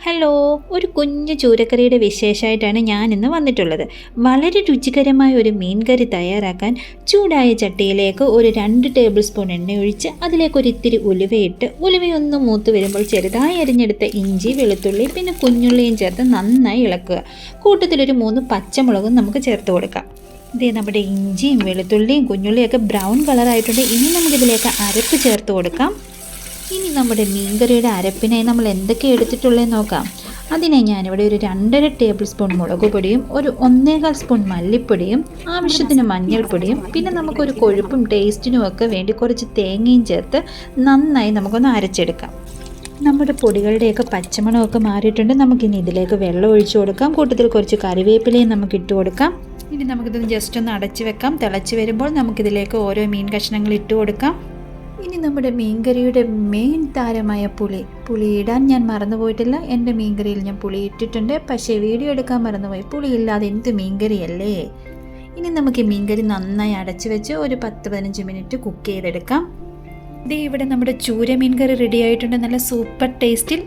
Hello ഒരു കുഞ്ഞു ചൂരക്കറിയുടെ വിശേഷമായിട്ടാണ് ഞാൻ ഇന്ന് വന്നിട്ടുള്ളത്. വളരെ രുചികരമായ ഒരു മീൻ കറി തയ്യാറാക്കാൻ ചൂടായ ചട്ടിയിലേക്ക് ഒരു രണ്ട് ടേബിൾ സ്പൂൺ എണ്ണ ഒഴിച്ച് അതിലേക്ക് ഒരു ഇത്തിരി ഉലുവയിട്ട് ഉലുവയൊന്ന് മൂത്ത് വരുമ്പോൾ ചെറുതായി അരിഞ്ഞെടുത്ത ഇഞ്ചി വെളുത്തുള്ളി പിന്നെ കുഞ്ഞുള്ളിയും ചേർത്ത് നന്നായി ഇളക്കുക. കൂട്ടത്തിലൊരു മൂന്ന് പച്ചമുളകും നമുക്ക് ചേർത്ത് കൊടുക്കാം. ഇതേ നമ്മുടെ ഇഞ്ചിയും വെളുത്തുള്ളിയും കുഞ്ഞുള്ളിയൊക്കെ ബ്രൗൺ കളറായിട്ടുണ്ട്. ഇനി നമുക്കിതിലേക്ക് അരപ്പ് ചേർത്ത് കൊടുക്കാം. ഇനി നമ്മുടെ മീൻകറിയുടെ അരപ്പിനായി നമ്മൾ എന്തൊക്കെ എടുത്തിട്ടുള്ളതെന്ന് നോക്കാം. അതിനായി ഞാനിവിടെ ഒരു രണ്ടര ടേബിൾ സ്പൂൺ മുളക് പൊടിയും ഒരു ഒന്നേകാൽ സ്പൂൺ മല്ലിപ്പൊടിയും ആവശ്യത്തിന് മഞ്ഞൾപ്പൊടിയും പിന്നെ നമുക്കൊരു കൊഴുപ്പും ടേസ്റ്റിനും ഒക്കെ വേണ്ടി കുറച്ച് തേങ്ങയും ചേർത്ത് നന്നായി നമുക്കൊന്ന് അരച്ചെടുക്കാം. നമ്മുടെ പൊടികളുടെയൊക്കെ പച്ചമണമൊക്കെ മാറിയിട്ടുണ്ട്. നമുക്കിനി ഇതിലേക്ക് വെള്ളം ഒഴിച്ചു കൊടുക്കാം. കൂട്ടത്തിൽ കുറച്ച് കറിവേപ്പിലയും നമുക്ക് ഇട്ട് കൊടുക്കാം. ഇനി നമുക്കിത് ജസ്റ്റ് ഒന്ന് അടച്ചു വെക്കാം. തിളച്ച് വരുമ്പോൾ നമുക്കിതിലേക്ക് ഓരോ മീൻ കഷ്ണങ്ങൾ ഇട്ട് കൊടുക്കാം. ഇനി നമ്മുടെ മീൻകറിയുടെ മെയിൻ താരമായ പുളി. പുളി ഇടാൻ ഞാൻ മറന്നുപോയിട്ടില്ല. എന്റെ മീൻകറിയിൽ ഞാൻ പുളി ഇട്ടിട്ടുണ്ട്. പക്ഷേ വീഡിയോ എടുക്കാൻ മറന്നുപോയി. പുളി ഇല്ലാതെ എന്ത് മീൻകറിയല്ലേ? ഇനി നമുക്ക് മീൻകറി നന്നായി അടച്ചു വെച്ച് ഒരു പത്ത് പതിനഞ്ച് മിനിറ്റ് കുക്ക് ചെയ്തെടുക്കാം. ദേ ഇവിടെ നമ്മുടെ ചൂര മീൻകറി റെഡി ആയിട്ടുണ്ട്. നല്ല സൂപ്പർ ടേസ്റ്റിൽ